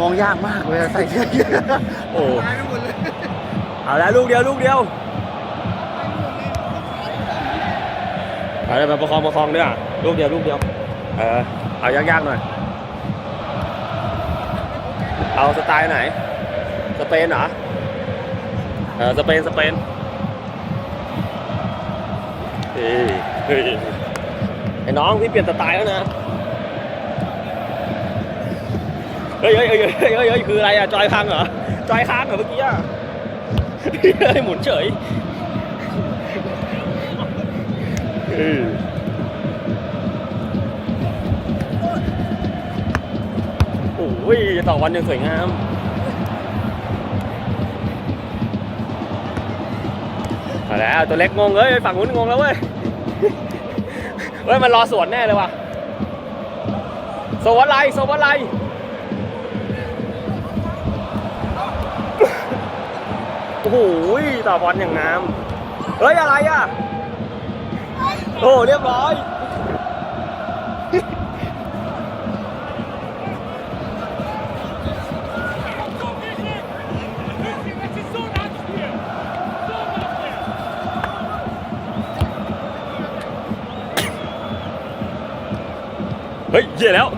มองยากมากเวลาใส่เสื้อยืดโอ้หายไปหมดเลยเอาแล้วลูกเดียวลูกเดียวเอาเลยมาประคองประคองด้วยอะลูกเดียวลูกเดียวเออเอายากๆหน่อยเอาสไตล์ไหน สเปนเหรอเออสเปนสเปนเฮ้ยเฮ้ยไอ้น้องพี่เปลี่ยนสไตล์แล้วนะ เฮ้ยเฮ้ยเฮ้ยเฮ้ยเฮ้ยคืออะไรอะจอยพังเหรอจอยค้างเหรอเมื่อกี้อะเฮ้ยหมุนเฉยโอ้ยต่อวันยังสวยงามมาแล้วตัวเล็กงงเอ้ยฝั่งนู้นงงแล้วเว้ยเฮ้ยมันรอสวนแน่เลยว่ะโซวันไลโซวันไล โอ้โหต่อบอลอย่างน้ำเฮ้ยอะไรอะ โอ้เรียบร้อยเฮ้ยเหี้ยแล้ว